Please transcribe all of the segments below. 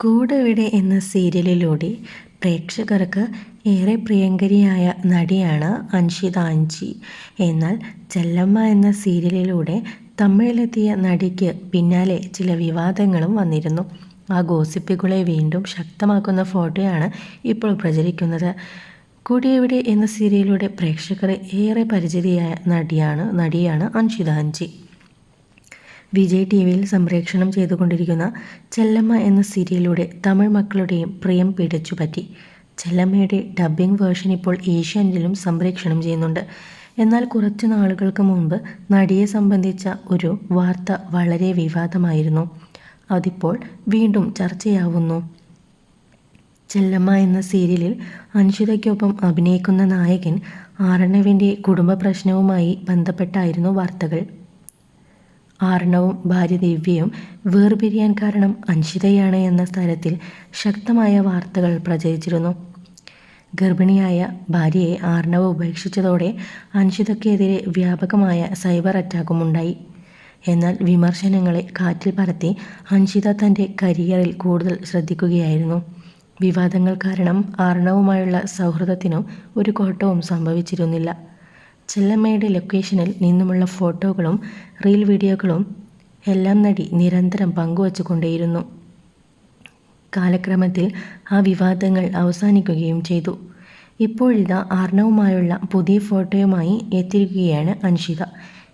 കൂടെവിടെ എന്ന സീരിയലിലൂടെ പ്രേക്ഷകർക്ക് ഏറെ പ്രിയങ്കരിയായ നടിയാണ് അൻഷിത അഞ്ചി എന്നാൽ ചെല്ലമ്മ എന്ന സീരിയലിലൂടെ തമിഴിലെത്തിയ നടിക്ക് പിന്നാലെ ചില വിവാദങ്ങളും വന്നിരുന്നു. ആ ഗോസിപ്പുകളെ വീണ്ടും ശക്തമാക്കുന്ന ഫോട്ടോയാണ് ഇപ്പോൾ പ്രചരിക്കുന്നത്. കൂടിയവിടെ എന്ന സീരിയലിലൂടെ പ്രേക്ഷകരെ ഏറെ പരിചിതയായ നടിയാണ് നടിയാണ് അൻഷിത അഞ്ചി വിജയ് ടി വിയിൽ സംപ്രേക്ഷണം ചെയ്തുകൊണ്ടിരിക്കുന്ന ചെല്ലമ്മ എന്ന സീരിയലിലൂടെ തമിഴ് മക്കളുടെയും പ്രിയം പിടിച്ചുപറ്റി ചെല്ലമ്മയുടെ ഡബ്ബിംഗ് വേർഷൻ ഇപ്പോൾ ഏഷ്യാനെറ്റിലും സംപ്രേക്ഷണം ചെയ്യുന്നുണ്ട്. എന്നാൽ കുറച്ച് നാളുകൾക്ക് മുമ്പ് നടിയെ സംബന്ധിച്ച ഒരു വാർത്ത വളരെ വിവാദമായിരുന്നു. അതിപ്പോൾ വീണ്ടും ചർച്ചയാവുന്നു. ചെല്ലമ്മ എന്ന സീരിയലിൽ അൻഷിതയ്ക്കൊപ്പം അഭിനയിക്കുന്ന നായകൻ ആറണവിന്റെ കുടുംബ പ്രശ്നവുമായി ബന്ധപ്പെട്ടായിരുന്നു വാർത്തകൾ. ആർണവും ഭാര്യ ദിവ്യയും വേർപിരിയാൻ കാരണം അഞ്ചിതയാണ് എന്ന സ്ഥലത്തിൽ ശക്തമായ വാർത്തകൾ പ്രചരിച്ചിരുന്നു. ഗർഭിണിയായ ഭാര്യയെ ആർണവ് ഉപേക്ഷിച്ചതോടെ അൻഷിതയ്ക്കെതിരെ വ്യാപകമായ സൈബർ അറ്റാക്കും ഉണ്ടായി എന്നാൽ വിമർശനങ്ങളെ കാറ്റിൽ പറത്തി അൻഷിത തന്റെ കരിയറിൽ കൂടുതൽ ശ്രദ്ധിക്കുകയായിരുന്നു. വിവാദങ്ങൾ കാരണം ആർണവുമായുള്ള സൗഹൃദത്തിനും ഒരു കോട്ടവും സംഭവിച്ചിരുന്നില്ല. ചെല്ലമ്മയുടെ ലൊക്കേഷനിൽ നിന്നുമുള്ള ഫോട്ടോകളും റീൽ വീഡിയോകളും എല്ലാം നടി നിരന്തരം പങ്കുവച്ചുകൊണ്ടേയിരുന്നു. കാലക്രമത്തിൽ ആ വിവാദങ്ങൾ അവസാനിക്കുകയും ചെയ്തു. ഇപ്പോഴിതാ ആർണവുമായുള്ള പുതിയ ഫോട്ടോയുമായി എത്തിയിരിക്കുകയാണ് അൻഷിത.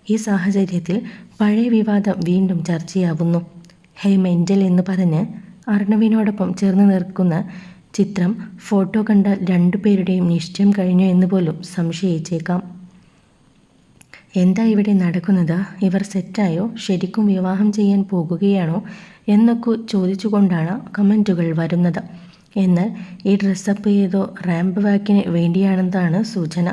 ഈ സാഹചര്യത്തിൽ പഴയ വിവാദം വീണ്ടും ചർച്ചയാവുന്നു. ഹേ മെന്റൽ എന്ന് പറഞ്ഞ് അർണവിനോടൊപ്പം ചേർന്ന് നിൽക്കുന്ന ചിത്രം ഫോട്ടോ കണ്ട രണ്ടുപേരുടെയും നിശ്ചയം കഴിഞ്ഞു എന്ന് പോലും സംശയിച്ചേക്കാം. എന്താ ഇവിടെ നടക്കുന്നത്? ഇവർ സെറ്റായോ? ശരിക്കും വിവാഹം ചെയ്യാൻ പോകുകയാണോ? എന്നൊക്കെ ചോദിച്ചുകൊണ്ടാണ് കമന്റുകൾ വരുന്നത്. എന്നാൽ ഈ ഡ്രസ്സപ്പ് ചെയ്തോ റാമ്പ് വാക്കിന് വേണ്ടിയാണെന്നാണ് സൂചന.